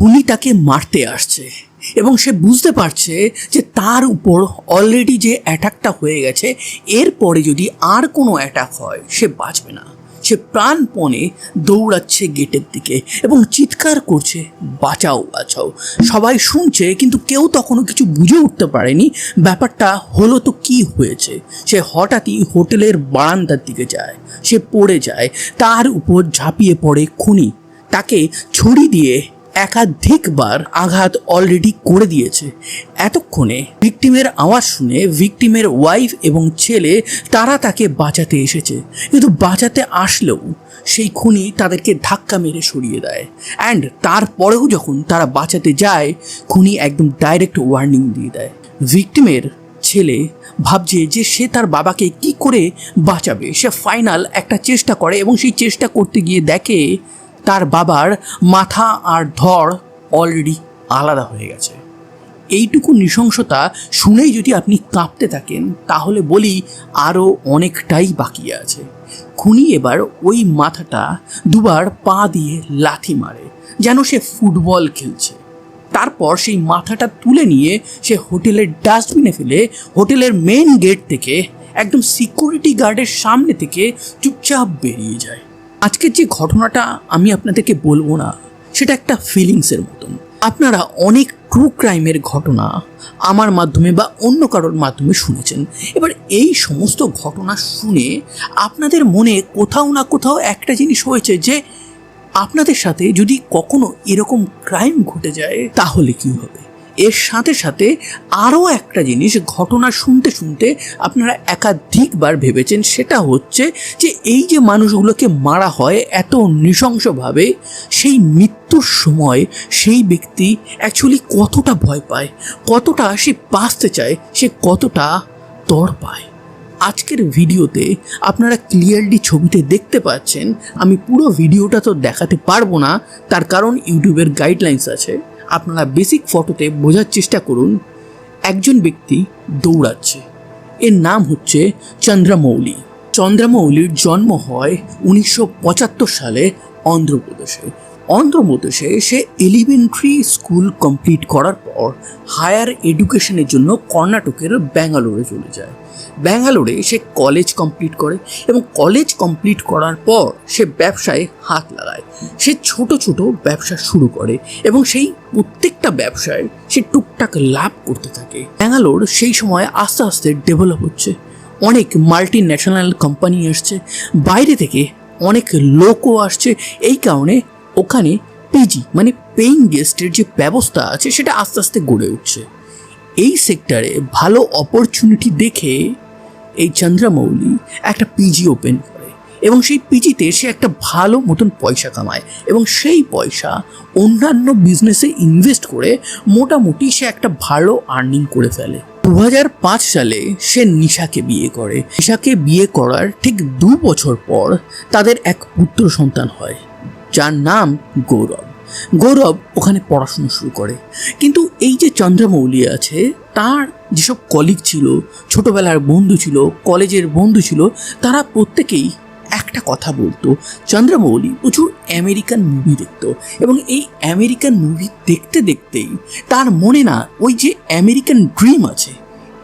খুনি তাকে মারতে আসছে এবং সে বুঝতে পারছে যে তার উপর অলরেডি যে অ্যাটাকটা হয়ে গেছে, এরপরে যদি আর কোনো অ্যাটাক হয়, সে বাঁচবে না। সে প্রাণপণে দৌড়াচ্ছে গেটের দিকে এবং চিৎকার করছে, বাঁচাও বাঁচাও। সবাই শুনছে, কিন্তু কেউ তখনও কিছু বুঝে উঠতে পারেনি ব্যাপারটা হলো তো কি হয়েছে। সে হঠাৎই হোটেলের বারান্দার দিকে যায়, সে পড়ে যায়, তার উপর ঝাঁপিয়ে পড়ে খুনি। তাকে ছুরি দিয়ে একাধিকবার আঘাত অলরেডি করে দিয়েছে। এতক্ষণে ভিকটিমের আওয়াজ শুনে ভিকটিমের ওয়াইফ এবং ছেলে, তারা তাকে বাঁচাতে এসেছে। কিন্তু বাঁচাতে আসলেও সেই খুনি তাদেরকে ধাক্কা মেরে সরিয়ে দেয়। অ্যান্ড তারপরেও যখন তারা বাঁচাতে যায়, খুনি একদম ডাইরেক্ট ওয়ার্নিং দিয়ে দেয়। ভিকটিমের ছেলে ভাবছে যে সে তার বাবাকে কি করে বাঁচাবে? সে ফাইনাল একটা চেষ্টা করে এবং সেই চেষ্টা করতে গিয়ে দেখে তার বাবার মাথা আর ধর অলরেডি আলাদা হয়ে গেছে। এইটুকু নৃশংসতা শুনেই যদি আপনি কাঁপতে থাকেন, তাহলে বলি আরও অনেকটাই বাকি আছে। খুনি এবার ওই মাথাটা দুবার পা দিয়ে লাথি মারে, যেন সে ফুটবল খেলছে। তারপর সেই মাথাটা তুলে নিয়ে সে হোটেলের ডাস্টবিনে ফেলে হোটেলের মেন গেট থেকে একদম সিকিউরিটি গার্ডের সামনে থেকে চুপচাপ বেরিয়ে যায়। আজকের যে ঘটনাটা আমি আপনাদেরকে বলব না, সেটা একটা ফিলিংসের মতন। আপনারা অনেক ট্রু ক্রাইমের ঘটনা আমার মাধ্যমে বা অন্য কারোর মাধ্যমে শুনেছেন। এবার এই সমস্ত ঘটনা শুনে আপনাদের মনে কোথাও না কোথাও একটা জিনিস হয়েছে যে, আপনাদের সাথে যদি কখনো এরকম ক্রাইম ঘটে যায়, তাহলে কি হবে? এর সাথে সাথে আরও একটা জিনিস ঘটনা শুনতে শুনতে আপনারা একাধিকবার ভেবেছেন, সেটা হচ্ছে যে এই যে মানুষগুলোকে মারা হয় এত নৃশংসভাবে, সেই মৃত্যুর সময় সেই ব্যক্তি অ্যাকচুয়ালি কতটা ভয় পায়, কতটা সে বাঁচতে চায়, সে কতটা তড় পায়। আজকের ভিডিওতে আপনারা ক্লিয়ারলি ছবিতে দেখতে পাচ্ছেন, আমি পুরো ভিডিওটা তো দেখাতে পারব না, তার কারণ ইউটিউবের গাইডলাইন্স আছে। আপনারা বেসিক ফটোতে বোঝার চেষ্টা করুন, একজন ব্যক্তি দৌড়াচ্ছে। এর নাম হচ্ছে চন্দ্রমৌলি। চন্দ্রমৌলির জন্ম হয় উনিশশো পঁচাত্তর সালে অন্ধ্রপ্রদেশে। অন্ধ্রপ্রদেশে সে এলিমেন্টারি স্কুল কমপ্লিট করার পর হায়ার এডুকেশনের জন্য কর্ণাটকের ব্যাঙ্গালোরে চলে যায়। ব্যাঙ্গালোরে সে কলেজ কমপ্লিট করে এবং কলেজ কমপ্লিট করার পর সে ব্যবসায় হাত লাগায়। সে ছোট ছোট ব্যবসা শুরু করে এবং সেই প্রত্যেকটা ব্যবসায় সে টুকটাক লাভ করতে থাকে। ব্যাঙ্গালোর সেই সময় আস্তে আস্তে ডেভেলপ হচ্ছে। অনেক মাল্টি ন্যাশনাল কোম্পানি আসছে। বাইরে থেকে অনেক লোকও আসছে। এই কারণে ওখানে পিজি মানে পেইং গেস্টের যে ব্যবস্থা আছে সেটা আস্তে আস্তে গড়ে উঠছে। এই সেক্টরে ভালো অপরচুনিটি দেখে এই চন্দ্রমৌলি একটা পিজি ওপেন করে এবং সেই পিজিতে সে একটা ভালো মতন পয়সা কামায় এবং সেই পয়সা অন্যান্য বিজনেসে ইনভেস্ট করে মোটামুটি সে একটা ভালো আর্নিং করে ফেলে। দু সালে সে নিশাকে বিয়ে করে। নিশাকে বিয়ে করার ঠিক দু বছর পর তাদের এক পুত্র সন্তান হয়, যার নাম গৌরব। গৌরব ওখানে পড়াশুনো শুরু করে। কিন্তু এই যে চন্দ্রমৌলি আছে, তার যেসব কলিগ ছিল, ছোটবেলার বন্ধু ছিল, কলেজের বন্ধু ছিল, তারা প্রত্যেকেই একটা কথা বলতো, চন্দ্রমৌলি প্রচুর আমেরিকান মুভি দেখতো এবং এই আমেরিকান মুভি দেখতে দেখতেই তার মনে না ওই যে আমেরিকান ড্রিম আছে,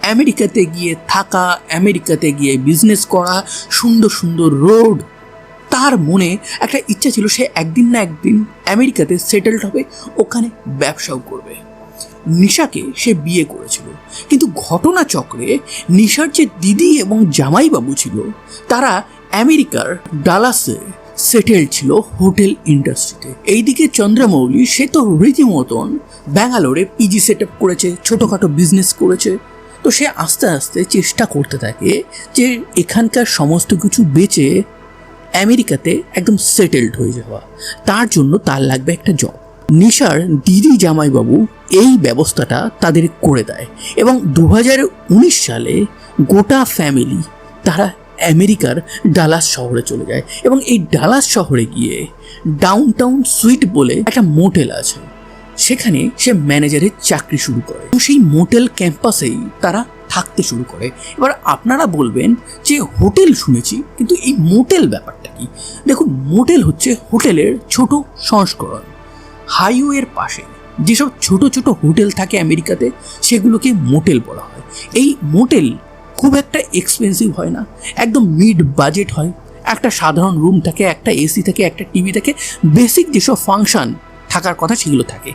আমেরিকাতে গিয়ে থাকা, আমেরিকাতে গিয়ে বিজনেস করা, সুন্দর সুন্দর রোড তার মনে একটা ইচ্ছা ছিল সে একদিন না একদিন আমেরিকাতে সেটেলড হবে, ওখানে ব্যবসাও করবে। নিশাকে সে বিয়ে করেছিল। কিন্তু ঘটনাচক্রে নিশার যে দিদি এবং জামাইবাবু ছিল, তারা আমেরিকার ডালাসে সেটেল ছিল হোটেল ইন্ডাস্ট্রিতে। এইদিকে চন্দ্রমৌলি, সে তো রীতিমতন ব্যাঙ্গালোরে পিজি সেট আপ করেছে, ছোটোখাটো বিজনেস করেছে। তো সে আস্তে আস্তে চেষ্টা করতে থাকে যে এখানকার সমস্ত কিছু বেচে আমেরিকাতে একদম সেটেলড হয়ে যাওয়া। তার জন্য তার লাগবে একটা জব নিশার দিদি জামাইবাবু এই ব্যবস্থাটা তাদের করে দেয় এবং দু হাজার উনিশ সালে গোটা ফ্যামিলি তারা আমেরিকার ডালাস শহরে চলে যায় এবং এই ডালাস শহরে গিয়ে ডাউন টাউন সুইট বলে একটা মোটেল আছে। সেখানে সে ম্যানেজারের চাকরি শুরু করে। সেই মোটেল ক্যাম্পাসেই তারা থাকতে শুরু করে। এবার আপনারা বলবেন যে হোটেল শুনেছি, কিন্তু এই মোটেল ব্যাপারটা কি? দেখুন, মোটেল হচ্ছে হোটেলের ছোট সংস্করণ। হাইওয়ের পাশে যেসব ছোট ছোট হোটেল থাকে আমেরিকাতে, সেগুলোকে মোটেল বলা হয়। এই মোটেল খুব একটা এক্সপেন্সিভ হয় না, একদম মিড বাজেট হয়। একটা সাধারণ রুম থাকে, একটা এসি থাকে, একটা টিভি থাকে বেসিক যেসব ফাংশন থাকার কথা সেগুলো থাকে।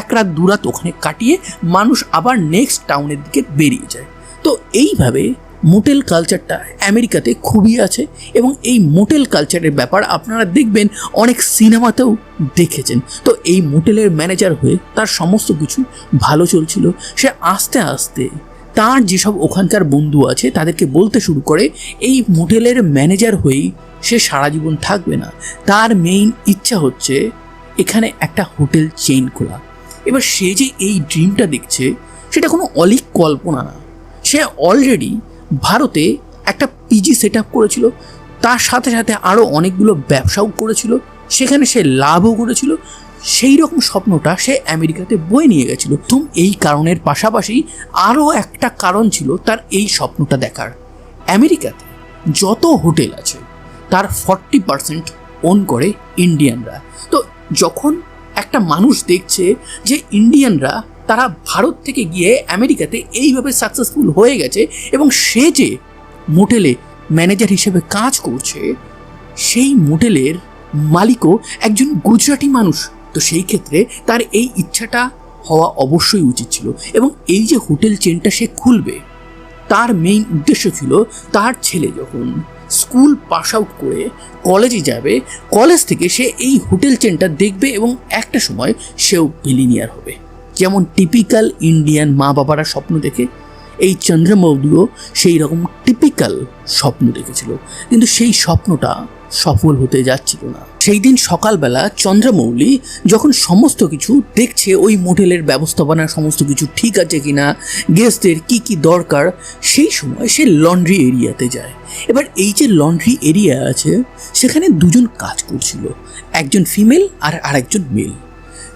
এক রাত, দু রাত ওখানে কাটিয়ে মানুষ আবার নেক্সট টাউনের দিকে বেরিয়ে যায়। তো এইভাবে মোটেল কালচারটা আমেরিকাতে খুবই আছে এবং এই মোটেল কালচারের ব্যাপার আপনারা দেখবেন অনেক সিনেমাতেও দেখেছেন। তো এই মোটেলের ম্যানেজার হয়ে তার সমস্ত কিছু ভালো চলছিল। সে আস্তে আস্তে তার যেসব ওখানকার বন্ধু আছে তাদেরকে বলতে শুরু করে, এই মোটেলের ম্যানেজার হয়েই সে সারা জীবন থাকবে না। তার মেইন ইচ্ছা হচ্ছে এখানে একটা হোটেল চেইন খোলা। এবার সে যে এই ড্রিমটা দেখছে, সেটা কোনো অলিক কল্পনা না। সে অলরেডি ভারতে একটা পিজি সেট আপ করেছিল। তার সাথে সাথে আরও অনেকগুলো ব্যবসাও করেছিল। সেখানে সে লাভও করেছিল। সেই রকম স্বপ্নটা সে আমেরিকাতে বয়ে নিয়ে গেছিল। তুম এই কারণের পাশাপাশি আরও একটা কারণ ছিল তার এই স্বপ্নটা দেখার। আমেরিকাতে যত হোটেল আছে, তার ফর্টি পার্সেন্ট ওন করে ইন্ডিয়ানরা তো যখন একটা মানুষ দেখছে যে ইন্ডিয়ানরা তারা ভারত থেকে গিয়ে আমেরিকাতে এইভাবে সাকসেসফুল হয়ে গেছে এবং সে যে মোটেলে ম্যানেজার হিসেবে কাজ করছে, সেই মোটেলের মালিকও একজন গুজরাটি মানুষ। তো সেই ক্ষেত্রে তার এই ইচ্ছাটা হওয়া অবশ্যই উচিত ছিল এবং এই যে হোটেল চেনটা সে খুলবে, তার মেইন উদ্দেশ্য ছিল তার ছেলে যখন স্কুল পাস আউট করে কলেজে যাবে কলেজ থেকে সে এই হোটেল চেনটা দেখবে এবং একটা সময় সেও বিলিনিয়ার হবে। যেমন টিপিক্যাল ইন্ডিয়ান মা বাবারা স্বপ্ন দেখে, এই চন্দ্রমৌলিও সেই রকম টিপিক্যাল স্বপ্ন দেখেছিল। কিন্তু সেই স্বপ্নটা সফল হতে যাচ্ছিল না। সেই দিন সকালবেলা চন্দ্রমৌলি যখন সমস্ত কিছু দেখছে, ওই মোটেলের ব্যবস্থাপনা সমস্ত কিছু ঠিক আছে কি না গেস্টদের কি কি দরকার, সেই সময় সে লন্ড্রি এরিয়াতে যায়। এবার এই যে লন্ড্রি এরিয়া আছে, সেখানে দুজন কাজ করছিল, একজন ফিমেল আর আরেকজন মেল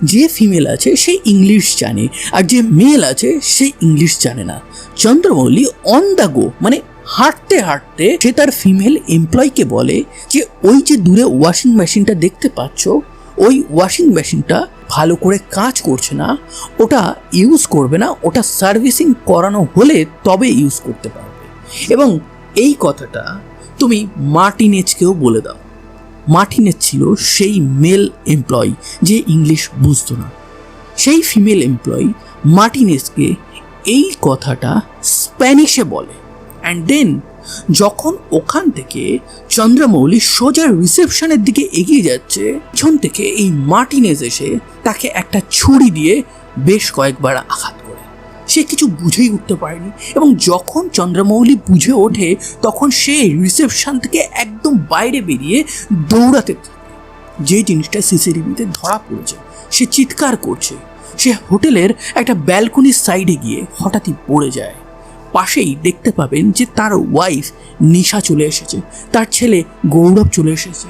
যে ফিমেল আছে, সে ইংলিশ জানে, আর যে মেল আছে, সে ইংলিশ জানে না। চন্দ্রমৌলি অন দ্য গো মানে হাঁটতে হাঁটতে সে তার ফিমেল এমপ্লয়কে বলে যে, ওই যে দূরে ওয়াশিং মেশিনটা দেখতে পাচ্ছ, ওই ওয়াশিং মেশিনটা ভালো করে কাজ করছে না, ওটা ইউজ করবে না, ওটা সার্ভিসিং করানো হলে তবে ইউজ করতে পারবে। এবং এই কথাটা তুমি মার্টিনেজকেও বলে দাও। মার্টিনেজ ছিল সেই মেল এমপ্লয়ি যে ইংলিশ বুঝতো না। সেই ফিমেল এমপ্লয়ি মার্টিনেজকে এই কথাটা স্প্যানিশে বলে। অ্যান্ড দেন যখন ওখান থেকে চন্দ্রমৌলি সোজা রিসেপশনের দিকে এগিয়ে যাচ্ছে, পিছন থেকে এই মার্টিনেজ এসে তাকে একটা ছুরি দিয়ে বেশ কয়েকবার আঘাত সে কিছু বুঝেই উঠতে পারেনি এবং যখন চন্দ্রমৌলি বুঝে ওঠে, তখন সে রিসেপশন থেকে একদম বাইরে বেরিয়ে দৌড়াতে যে জিনিসটা সিসিটিভিতে ধরা পড়েছে, সে চিৎকার করছে। সে হোটেলের একটা ব্যালকনির সাইডে গিয়ে হঠাৎই পড়ে যায়। পাশেই দেখতে পাবেন যে তার ওয়াইফ নিশা চলে এসেছে, তার ছেলে গৌরব চলে এসেছে।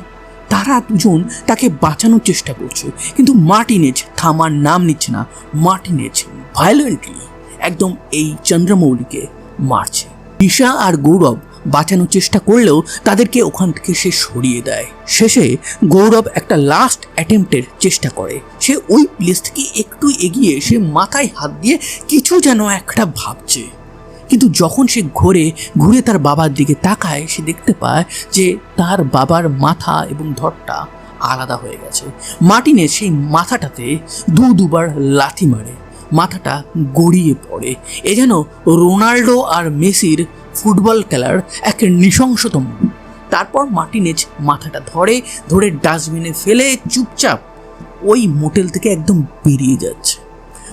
তারা দুজন তাকে বাঁচানোর চেষ্টা করছে, কিন্তু মার্টিনেজ থামার নাম নিচ্ছে না, মার্টিনেজ ভায়োলেন্টলি একদম এই চন্দ্রমৌলিকে মারছে। নিশা আর গৌরব বাঁচানোর চেষ্টা করলেও তাদেরকে ওখান থেকে সে সরিয়ে দেয়। শেষে গৌরব একটা লাস্ট অ্যাটেম্পটের চেষ্টা করে। সে ওই প্লেস থেকে একটু এগিয়ে সে মাথায় হাত দিয়ে কিছু যেন একটা ভাবছে। কিন্তু যখন সে ঘুরে ঘুরে তার বাবার দিকে তাকায়, সে দেখতে পায় যে তার বাবার মাথা এবং ধরটা আলাদা হয়ে গেছে। মার্টিনের সেই মাথাটাতে দু দুবার লাথি মারে। মাথাটা গড়িয়ে পড়ে। এ যেন রোনাল্ডো আর মেসির ফুটবল খেলার এক নৃশংসতম তারপর মার্টিনেজ মাথাটা ধরে ধরে ডাস্টবিনে ফেলে চুপচাপ ওই মোটেল থেকে একদম বেরিয়ে যাচ্ছে।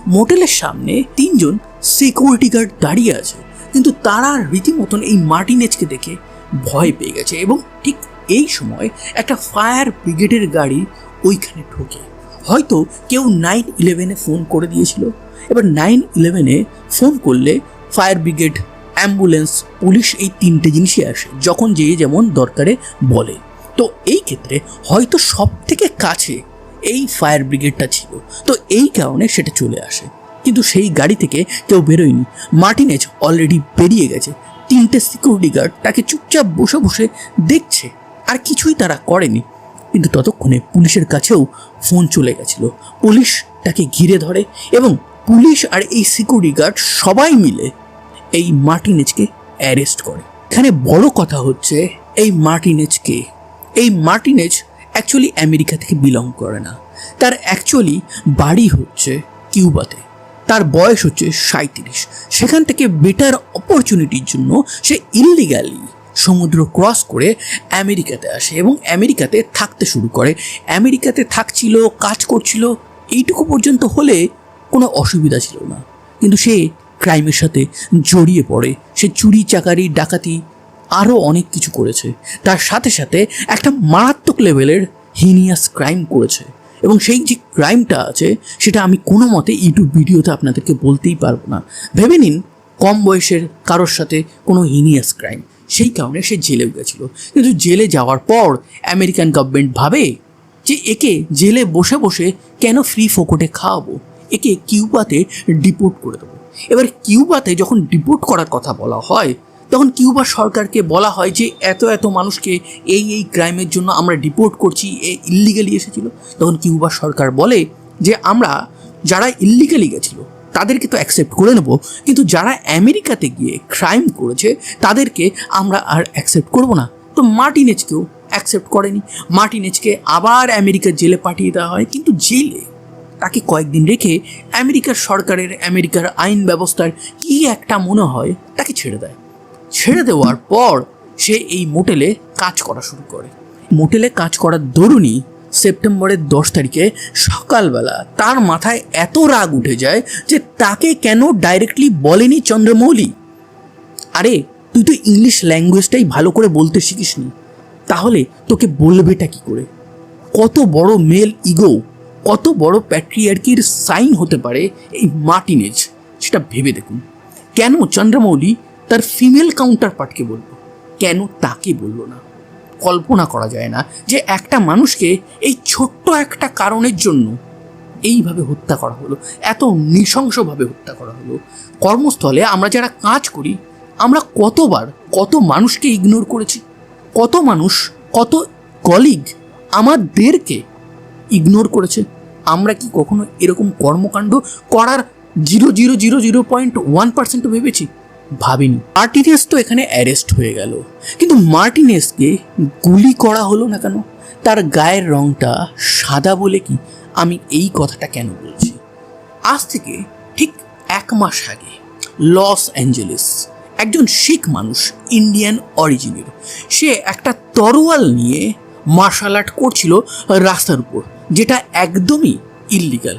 মোটেলের সামনে তিনজন সিকিউরিটি গার্ড দাঁড়িয়ে আছে, কিন্তু তারা রীতিমতন এই মার্টিনেজকে দেখে ভয় পেয়ে গেছে এবং ঠিক এই সময় একটা ফায়ার ব্রিগেডের গাড়ি ওইখানে ঢোকে। হয়তো কেউ নাইন ইলেভেনে ফোন করে দিয়েছিল। এবার নাইন ইলেভেনে ফোন করলে ফায়ার ব্রিগেড অ্যাম্বুলেন্স পুলিশ এই তিনটে জিনিসই আসে, যখন যে যেমন দরকারে বলে। তো এই ক্ষেত্রে হয়তো সব থেকে কাছে এই ফায়ার ব্রিগেডটা ছিল। তো এই কারণে সেটা চলে আসে। কিন্তু সেই গাড়ি থেকে কেউ বেরোয়নি। মার্টিনেজ অলরেডি বেরিয়ে গেছে। তিনটে সিকিউরিটি গার্ড তাকে চুপচাপ বসে বসে দেখছে। আর কিছুই তারা করেনি। কিন্তু ততক্ষণে পুলিশের কাছেও ফোন চলে গেছিল। পুলিশ তাকে ঘিরে ধরে এবং পুলিশ আর এই সিকিউরিটি গার্ড সবাই মিলে এই মার্টিনেজকে অ্যারেস্ট করে। এখানে বড় কথা হচ্ছে, এই মার্টিনেজকে, এই মার্টিনেজ অ্যাকচুয়ালি আমেরিকা থেকে বিলং করে না। তার অ্যাকচুয়ালি বাড়ি হচ্ছে কিউবাতে। তার বয়স হচ্ছে সাঁত্রিশ সেখান থেকে বেটার অপরচুনিটির জন্য সে ইললিগালি সমুদ্র ক্রস করে আমেরিকাতে আসে এবং আমেরিকাতে থাকতে শুরু করে। আমেরিকাতে থাকছিল, কাজ করছিল, এইটুকু পর্যন্ত হলে কোনো অসুবিধা ছিল না। কিন্তু সে ক্রাইমের সাথে জড়িয়ে পড়ে। সে চুরি, চাকারি, ডাকাতি আরও অনেক কিছু করেছে। তার সাথে সাথে একটা মারাত্মক লেভেলের হিনিয়াস ক্রাইম করেছে। এবং সেই যে ক্রাইমটা আছে, সেটা আমি কোনো মতে ইউটিউব ভিডিওতে আপনাদেরকে বলতেই পারব না। ভেবে নিন, কম বয়সের কারোর সাথে কোনো হিনিয়াস ক্রাইম। সেই কারণে সে জেলেও গেছিল। কিন্তু জেলে যাওয়ার পর আমেরিকান গভর্নমেন্ট ভাবে যে একে জেলে বসে বসে কেন ফ্রি ফোকটে খাওয়াবো? একে কিউবাতে ডিপোর্ট করে দেবো। এবার কিউবাতে যখন ডিপোর্ট করার কথা বলা হয়, তখন কিউবা সরকারকে বলা হয় যে এত এত মানুষকে এই এই ক্রাইমের জন্য আমরা ডিপোর্ট করছি, এ ইল্লিগালি এসেছিল। তখন কিউবা সরকার বলে যে আমরা যারা ইল্লিগালি গেছিল তাদেরকে তো অ্যাকসেপ্ট করে নেব। কিন্তু যারা আমেরিকাতে গিয়ে ক্রাইম করেছে, তাদেরকে আমরা আর অ্যাকসেপ্ট করব না। তো মার্টিনেজকেও অ্যাকসেপ্ট করেনি। মার্টিনেজকে আবার আমেরিকার জেলে পাঠিয়ে দেওয়া হয়। কিন্তু জেলে তাকে কয়েকদিন রেখে আমেরিকার সরকারের, আমেরিকার আইন ব্যবস্থার কি একটা মনে হয়, তাকে ছেড়ে দেয়। ছেড়ে দেওয়ার পর সে এই মোটেলে কাজ করা শুরু করে। মোটেলে কাজ করার দরুনই সেপ্টেম্বরের দশ তারিখে সকালবেলা তার মাথায় এত রাগ উঠে যায় যে তাকে কেন ডাইরেক্টলি বলেনি চন্দ্রমৌলি? আরে, তুই তো ইংলিশ ল্যাঙ্গুয়েজটাই ভালো করে বলতে শিখিসনি। তাহলে তোকে বলবেটা কি করে? কত বড় মেল ইগো কত বড় প্যাট্রিয়ার্কির সাইন হতে পারে এই মার্টিনেজ সেটা ভেবে দেখুন। কেন চন্দ্রমৌলি তার ফিমেল কাউন্টার পার্টকে বলব কেন তাকে বলল না? কল্পনা করা যায় না যে একটা মানুষকে এই ছোট্ট একটা কারণের জন্য এইভাবে হত্যা করা হলো, এত নৃশংসভাবে হত্যা করা হলো। কর্মস্থলে আমরা যারা কাজ করি, আমরা কতবার কত মানুষকে ইগনোর করেছি, কত মানুষ, কত কলিগ আমাদেরকে ইগনোর করেছে। আমরা কি কখনো এরকম কর্মকাণ্ড করার zero zero zero zero point one পার্সেন্টও ভেবেছি? ভাবিনি। মার্টিনেস তো এখানে অ্যারেস্ট হয়ে গেল। কিন্তু মার্টিনেসকে গুলি করা হলো না কেন? তার গায়ের রংটা সাদা বলে কি আমি এই কথাটা কেন বলছি? আজ থেকে ঠিক এক মাস আগে লস অ্যাঞ্জেলেস একজন শিখ মানুষ, ইন্ডিয়ান অরিজিনের, সে একটা তরোয়াল নিয়ে মার্শাল আর্ট করছিল রাস্তার উপর, যেটা একদমই ইল্লিগাল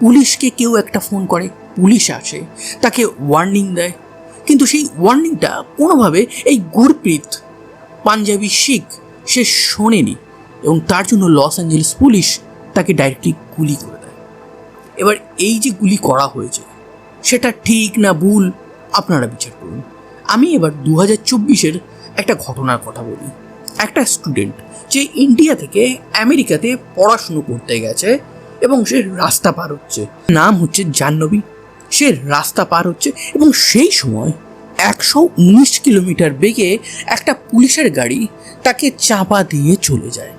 পুলিশকে কেউ একটা ফোন করে, পুলিশ আসে, তাকে ওয়ার্নিং দেয় কিন্তু সেই ওয়ার্নিংটা কোনোভাবে এই গুরপ্রীত পাঞ্জাবি শিখ সে শোনেনি এবং তার জন্য লস অ্যাঞ্জেলেস পুলিশ তাকে ডাইরেক্টলি গুলি করে দেয়। এবার এই যে গুলি করা হয়েছে, সেটা ঠিক না ভুল? আপনারা বিচার করুন। আমি এবার দু হাজার চব্বিশের একটা ঘটনার কথা বলি। একটা স্টুডেন্ট যে ইন্ডিয়া থেকে আমেরিকাতে পড়াশুনো করতে গেছে এবং সে রাস্তা পার হচ্ছে। নাম হচ্ছে জাহ্নবী সে রাস্তা পার হচ্ছে এবং সেই সময় একশো উনিশ কিলোমিটার বেগে একটা পুলিশের গাড়ি তাকে চাপা দিয়ে চলে যায়।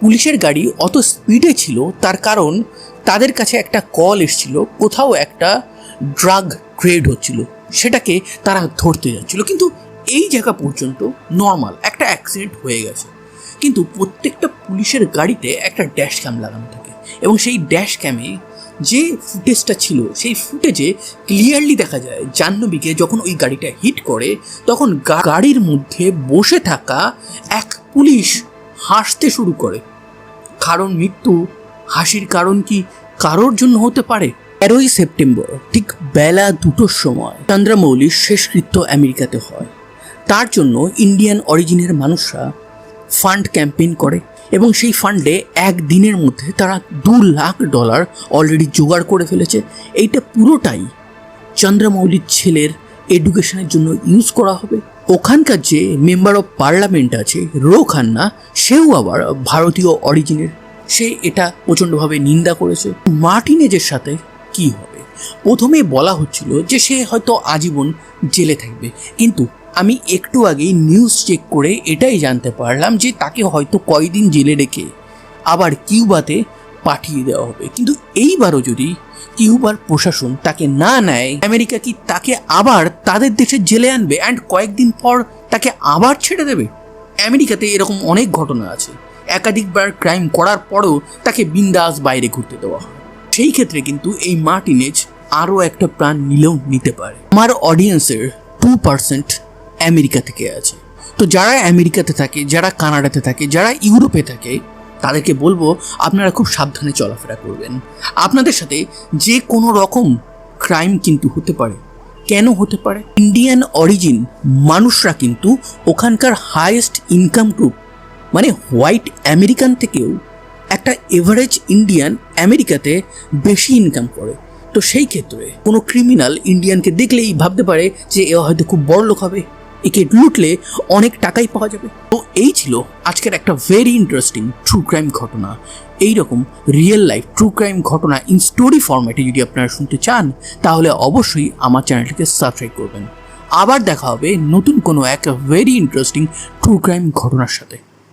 পুলিশের গাড়ি অত স্পিডে ছিল, তার কারণ তাদের কাছে একটা কল এসেছিল, কোথাও একটা ড্রাগ ট্রেড হচ্ছিল, সেটাকে তারা ধরতে যাচ্ছিল। কিন্তু এই জায়গা পর্যন্ত নর্মাল একটা অ্যাক্সিডেন্ট হয়ে গেছে। কিন্তু প্রত্যেকটা পুলিশের গাড়িতে একটা ড্যাশ ক্যাম লাগানো থাকে এবং সেই ড্যাশ ক্যামে যে ফুটেজটা ছিল, সেই ফুটেজে ক্লিয়ারলি দেখা যায়, জাহ্নবীকে যখন ওই গাড়িটা হিট করে, তখন গাড়ির মধ্যে বসে থাকা এক পুলিশ হাসতে শুরু করে। কারণ মৃত্যু, হাসির কারণ কি কারোর জন্য হতে পারে? তেরোই সেপ্টেম্বর, ঠিক বেলা দুটোর সময় চন্দ্রমৌলির শেষকৃত্য আমেরিকাতে হয়। তার জন্য ইন্ডিয়ান অরিজিনের মানুষরা ফান্ড ক্যাম্পেইন করে এবং সেই ফান্ডে এক দিনের মধ্যে তারা দু লাখ ডলার অলরেডি জোগাড় করে ফেলেছে। এইটা পুরোটাই চন্দ্রমৌলির ছেলের এডুকেশনের জন্য ইউজ করা হবে। ওখানকার যে মেম্বার অফ পার্লামেন্ট আছে, রো খান্না, সেও আবার ভারতীয় অরিজিনের। সে এটা প্রচণ্ডভাবে নিন্দা করেছে। মার্টিনেজের সাথে কি হবে? প্রথমে বলা হচ্ছিল যে সে হয়তো আজীবন জেলে থাকবে। কিন্তু আমি একটু আগেই নিউজ চেক করে এটাই জানতে পারলাম যে তাকে হয়তো কয়দিন জেলে রেখে আবার কিউবাতে পাঠিয়ে দেওয়া হবে। কিন্তু এইবারও যদি কিউবার প্রশাসন তাকে না নেয়, আমেরিকা কি তাকে আবার তাদের দেশে জেলে আনবে অ্যান্ড কয়েকদিন পর তাকে আবার ছেড়ে দেবে? আমেরিকাতে এরকম অনেক ঘটনা আছে। একাধিকবার ক্রাইম করার পরও তাকে বিন্দাস বাইরে ঘুরতে দেওয়া হয়। সেই ক্ষেত্রে কিন্তু এই মার্টিনেজ আরও একটা প্রাণ নিলেও নিতে পারে। আমার অডিয়েন্সের টু পার্সেন্ট আমেরিকা থেকে আছে। তো যারা আমেরিকাতে থাকে, যারা কানাডাতে থাকে, যারা ইউরোপে থাকে, তাদেরকে বলব আপনারা খুব সাবধানে চলাফেরা করবেন। আপনাদের সাথে যে কোনো রকম ক্রাইম কিন্তু হতে পারে। কেন হতে পারে? ইন্ডিয়ান অরিজিন মানুষরা কিন্তু ওখানকার হাইয়েস্ট ইনকাম গ্রুপ মানে হোয়াইট আমেরিকান থেকেও একটা এভারেজ ইন্ডিয়ান আমেরিকাতে বেশি ইনকাম করে। তো সেই ক্ষেত্রে কোনো ক্রিমিনাল ইন্ডিয়ানকে দেখলেই ভাবতে পারে যে এ হয়তো খুব বড় লোক হবে। একে লুটলে অনেক টাকাই পাওয়া যাবে। তো এই ছিল আজকের একটা ভেরি ইন্টারেস্টিং ট্রু ক্রাইম ঘটনা। এই রকম রিয়েল লাইফ ট্রু ক্রাইম ঘটনা ইন স্টোরি ফরম্যাটে যদি আপনারা শুনতে চান, তাহলে অবশ্যই আমার চ্যানেলটিকে সাবস্ক্রাইব করবেন। আবার দেখা হবে নতুন কোনো এক ভেরি ইন্টারেস্টিং ট্রু ক্রাইম ঘটনার সাথে।